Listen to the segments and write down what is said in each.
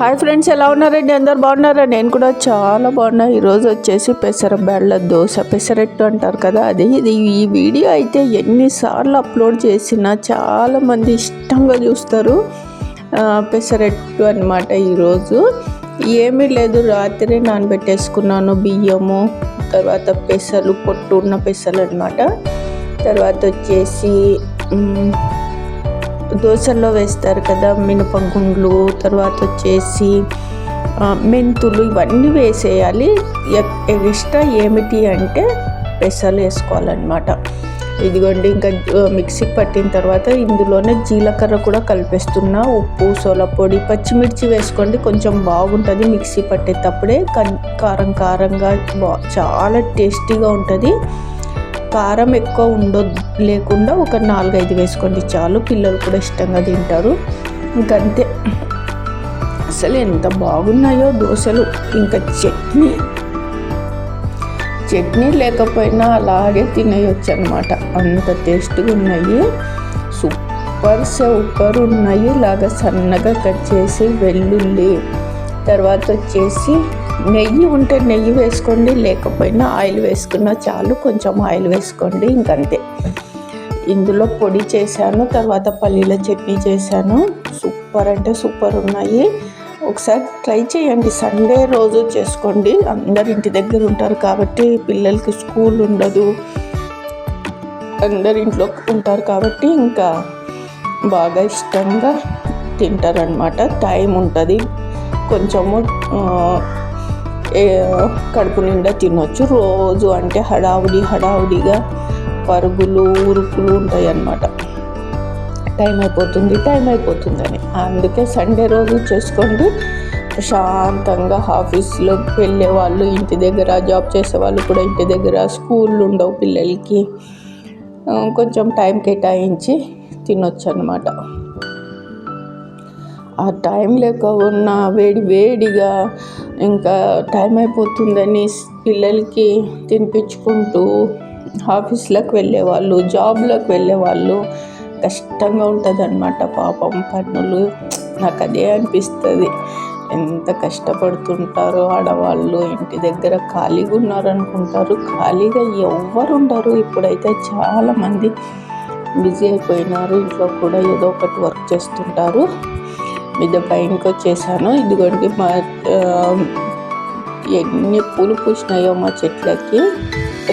Hi friends ఎలా ఉన్నారండి? అందరు బాగున్నారా? నేను కూడా చాలా బాగున్నా. ఈరోజు వచ్చేసి పెసర బెళ్ళ దోశ. పెసరెట్టు అంటారు కదా అది. ఇది ఈ వీడియో అయితే ఎన్నిసార్లు అప్లోడ్ చేసినా చాలామంది ఇష్టంగా చూస్తారు. పెసరెట్టు అనమాట ఈరోజు ఏమీ లేదు రాత్రి నానబెట్టేసుకున్నాను బియ్యము తర్వాత పెసలు పొట్టు ఉన్న పెసలు అనమాట తర్వాత వచ్చేసి దోశల్లో వేస్తారు కదా మినపగుండ్లు తర్వాత వచ్చేసి మెంతులు ఇవన్నీ వేసేయాలి. ఎక్స్ట్రా ఏమిటి అంటే పెసలు వేసుకోవాలన్నమాట. ఇదిగోండి ఇంకా మిక్సీకి పట్టిన తర్వాత ఇందులోనే జీలకర్ర కూడా కలిపేస్తున్నా. ఉప్పు సోలపొడి పచ్చిమిర్చి వేసుకోండి కొంచెం బాగుంటుంది మిక్సీ పట్టేటప్పుడే. కారం కారంగా బా చాలా టేస్టీగా ఉంటుంది. కారం ఎక్కువ ఉండొద్దు లేకుండా ఒక నాలుగైదు వేసుకోండి చాలు. పిల్లలు కూడా ఇష్టంగా తింటారు. ఇంకంతే. అసలు ఎంత బాగున్నాయో దోశలు. ఇంకా చట్నీ. చట్నీ లేకపోయినా అలాగే తినేయొచ్చు అనమాట అంత టేస్ట్గా ఉన్నాయి. సూపర్ సూపర్ ఉన్నాయి. ఇలాగ సన్నగా కట్ చేసి వెల్లుల్లి తర్వాత వచ్చేసి నెయ్యి ఉంటే నెయ్యి వేసుకోండి లేకపోయినా ఆయిల్ వేసుకున్నా చాలు కొంచెం ఆయిల్ వేసుకోండి ఇంకంతే. ఇందులో పొడి చేశాను తర్వాత పల్లీల చట్నీ చేశాను. సూపర్ అంటే సూపర్ ఉన్నాయి. ఒకసారి ట్రై చేయండి సండే రోజు చేసుకోండి. అందరు ఇంటి దగ్గర ఉంటారు కాబట్టి పిల్లలకి స్కూల్ ఉండదు. అందరు ఇంట్లో ఉంటారు కాబట్టి ఇంకా బాగా ఇష్టంగా తింటారనమాట టైం ఉంటుంది. కొంచెము కడుపు నిండా తినొచ్చు. రోజు అంటే హడావుడి హడావుడిగా పరుగులు ఉరుకులు ఉంటాయి అన్నమాట టైం అయిపోతుంది టైం అయిపోతుందని. అందుకే సండే రోజు చేసుకోండి. ప్రశాంతంగా ఆఫీస్లో వెళ్ళే వాళ్ళు ఇంటి దగ్గర జాబ్ చేసే వాళ్ళు కూడా ఇంటి దగ్గర స్కూళ్ళు ఉండవు పిల్లలకి. కొంచెం టైం కేటాయించి తినొచ్చు అనమాట ఆ టైం లేక ఉన్న వేడి వేడిగా ఇంకా టైం అయిపోతుందని పిల్లలకి తినిపించుకుంటూ ఆఫీస్లకు వెళ్ళేవాళ్ళు జాబ్లకు వెళ్ళేవాళ్ళు కష్టంగా ఉంటుంది అనమాట పాపం పనులు నాకు అదే అనిపిస్తుంది. ఎంత కష్టపడుతుంటారో ఆడవాళ్ళు. ఇంటి దగ్గర ఖాళీగా ఉన్నారు అనుకుంటారు ఖాళీగా ఎవ్వరు ఉండరు. ఇప్పుడైతే చాలామంది బిజీ అయిపోయినారు. ఇంట్లో కూడా ఏదో ఒకటి వర్క్ చేస్తుంటారు. మీద పైనకి వచ్చేసాను ఇదిగోండి మా ఎన్ని పూలు పూసినాయో మా చెట్లకి.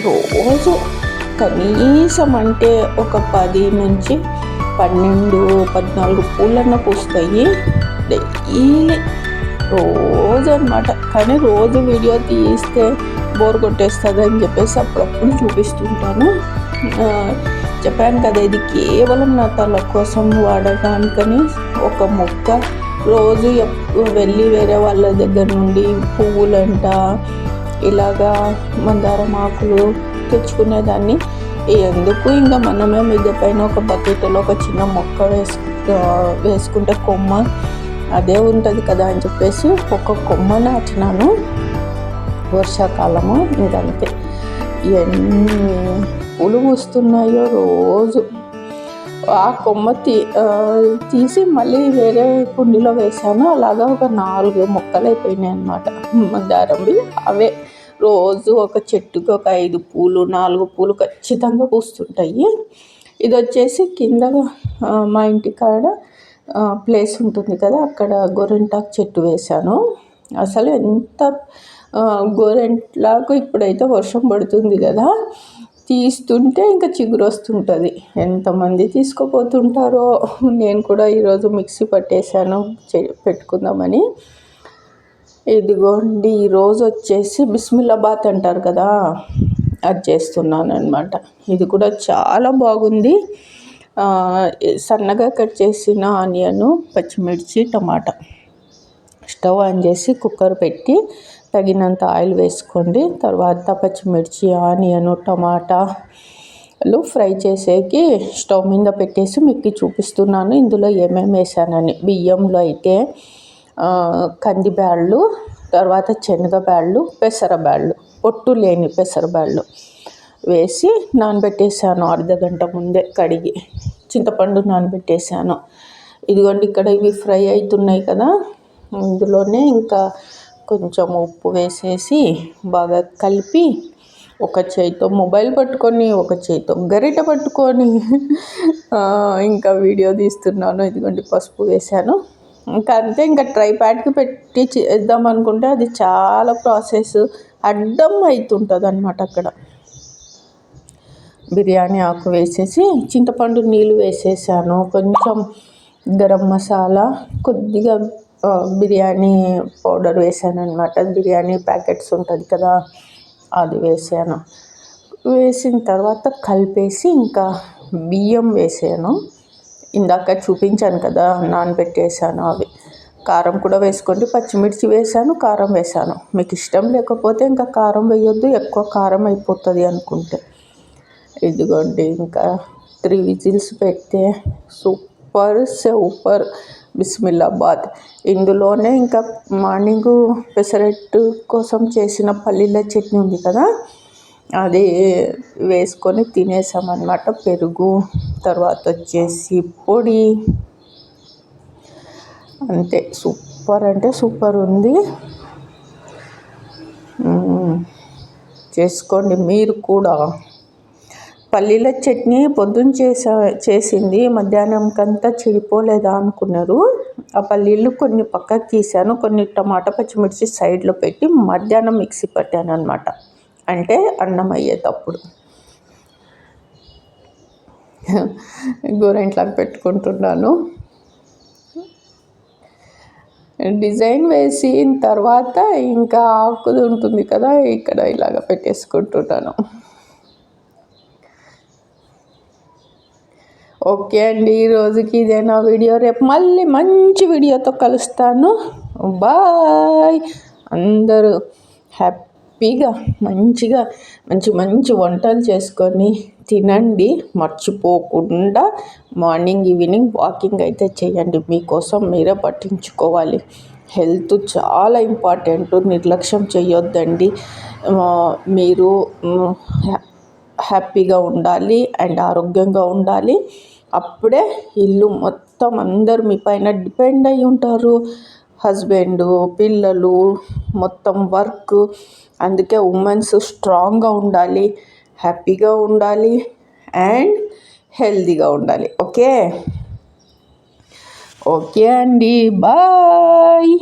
రోజు కనీసం అంటే ఒక పది నుంచి పన్నెండు పద్నాలుగు పూలన్న పూస్తాయి. డైలీ రోజు అనమాట కానీ రోజు వీడియో తీస్తే బోర్ కొట్టేస్తుంది అని చెప్పేసి అప్పుడప్పుడు చూపిస్తుంటాను. చెప్పాను కదా ఇది కేవలం నా తల కోసం వాడడానికని ఒక మొక్క రోజు వెళ్ళి వేరే వాళ్ళ దగ్గర నుండి పువ్వులంట ఇలాగా మందారం ఆకులు తెచ్చుకునేదాన్ని. ఎందుకు? ఇంకా మనమే మిద్దె పైన ఒక బకెట్లో ఒక చిన్న మొక్క వేసు వేసుకుంటే కొమ్మ అదే ఉంటుంది కదా అని చెప్పేసి ఒక కొమ్మ నాటినాను. వర్షాకాలము ఇంకంతే ఇవన్నీ పూలు పూస్తున్నాయో రోజు. ఆ కొమ్మ తీ తీసి మళ్ళీ వేరే కుండీలో వేసాను అలాగా ఒక నాలుగు మొక్కలు అయిపోయినాయి అనమాట మందారంవి అవే. రోజు ఒక చెట్టుకి ఒక ఐదు పూలు నాలుగు పూలు ఖచ్చితంగా పూస్తుంటాయి. ఇది వచ్చేసి కింద మా ఇంటి కాడ ప్లేస్ ఉంటుంది కదా అక్కడ గోరింటాకు చెట్టు వేశాను. అసలు ఎంత గోరెంట్లాకు ఇప్పుడైతే వర్షం పడుతుంది కదా తీస్తుంటే ఇంకా చిగురు వస్తుంటుంది ఎంతమంది తీసుకుపోతుంటారో నేను కూడా ఈరోజు మిక్సీ పట్టేశాను పెట్టుకుందామని. ఇదిగోండి ఈరోజు వచ్చేసి బిస్మిల్లాబాత్ అంటారు కదా అది చేస్తున్నాను అనమాట ఇది కూడా చాలా బాగుంది. సన్నగా కట్ చేసిన ఆనియన్ పచ్చిమిర్చి టమాటా. స్టవ్ ఆన్ చేసి కుక్కర్ పెట్టి తగినంత ఆయిల్ వేసుకోండి. తర్వాత పచ్చిమిర్చి ఆనియన్ టమాటాలు ఫ్రై చేసేకి స్టవ్ మీద పెట్టేసి మీకు చూపిస్తున్నాను. ఇందులో ఏమేమి వేసానని. బియ్యంలో అయితే కందిబ్యాళ్ళు తర్వాత శనగబ్యాళ్ళు పెసరబ్యాళ్ళు పొట్టు లేని పెసరబ్యాళ్ళు వేసి నానబెట్టేసాను అర్ధ గంట ముందే కడిగి. చింతపండు నానబెట్టేసాను. ఇదిగోండి ఇక్కడ ఇవి ఫ్రై అవుతున్నాయి కదా. ఇందులోనే ఇంకా కొంచెం ఉప్పు వేసేసి బాగా కలిపి ఒక చేయితో మొబైల్ పట్టుకొని ఒక చేయితో గరిట పట్టుకొని ఇంకా వీడియో తీస్తున్నాను. ఇదిగోండి పసుపు వేసాను ఇంకా అంతే ఇంకా ట్రై ప్యాడ్కి పెట్టి చేద్దాం అనుకుంటే అది చాలా ప్రాసెస్ అడ్డం అవుతుంటుంది అనమాట అక్కడ. బిర్యానీ ఆకు వేసేసి చింతపండు నీళ్ళు వేసేసాను. కొంచెం గరం మసాలా కొద్దిగా బిర్యానీ పౌడర్ వేసాను అనమాట బిర్యానీ ప్యాకెట్స్ ఉంటుంది కదా అది వేసాను. వేసిన తర్వాత కలిపేసి ఇంకా బియ్యం వేసాను. ఇందాక చూపించాను కదా నానబెట్టేసాను అవి. కారం కూడా వేసుకోండి. పచ్చిమిర్చి వేసాను కారం వేసాను. మీకు ఇష్టం లేకపోతే ఇంకా కారం వేయొద్దు ఎక్కువ కారం అయిపోతుంది అనుకుంటే. ఇదిగోండి ఇంకా త్రీ విజిల్స్ పెడితే సూప్ సూపర్ సూపర్ బిస్మిల్లాబాద్ ఇందులోనే ఇంకా మార్నింగ్ పెసరట్టు కోసం చేసిన పల్లీల చట్నీ ఉంది కదా అది వేసుకొని తినేసామన్నమాట. పెరుగు తర్వాత వచ్చేసి పొడి. అంతే సూపర్ అంటే సూపర్ ఉంది. చేసుకోండి మీరు కూడా. పల్లీల చట్నీ పొద్దున్న చేసా చేసింది. మధ్యాహ్నంకంతా చెడిపోలేదా అనుకున్నారు. ఆ పల్లీలు కొన్ని పక్కకు తీసాను కొన్ని టమాటా పచ్చిమిర్చి సైడ్లో పెట్టి మధ్యాహ్నం మిక్సీ పట్టాను అనమాట అంటే అన్నం అయ్యేటప్పుడు. గోరెంట్లాగా పెట్టుకుంటున్నాను. డిజైన్ వేసిన తర్వాత ఇంకా ఆకుది ఉంటుంది కదా ఇక్కడ ఇలాగ పెట్టేసుకుంటున్నాను. ఓకే అండి ఈ రోజుకి ఇదేనా వీడియో. రేపు మళ్ళీ మంచి వీడియోతో కలుస్తాను. బాయ్. అందరూ హ్యాపీగా మంచిగా మంచి మంచి వంటలు చేసుకొని తినండి. మర్చిపోకుండా మార్నింగ్ ఈవినింగ్ వాకింగ్ అయితే చేయండి. మీకోసం మీరే పట్టించుకోవాలి. హెల్త్ చాలా ఇంపార్టెంట్. నిర్లక్ష్యం చేయొద్దండి. మీరు హ్యాపీగా ఉండాలి అండ్ ఆరోగ్యంగా ఉండాలి. అప్పుడే ఇల్లు మొత్తం అందరు మీ పైన డిపెండ్ అయి ఉంటారు. హస్బెండ్ పిల్లలు మొత్తం వర్క్. అందుకే ఉమెన్స్ స్ట్రాంగ్గా ఉండాలి హ్యాపీగా ఉండాలి అండ్ హెల్తీగా ఉండాలి. ఓకే? ఓకే అండి. బాయ్.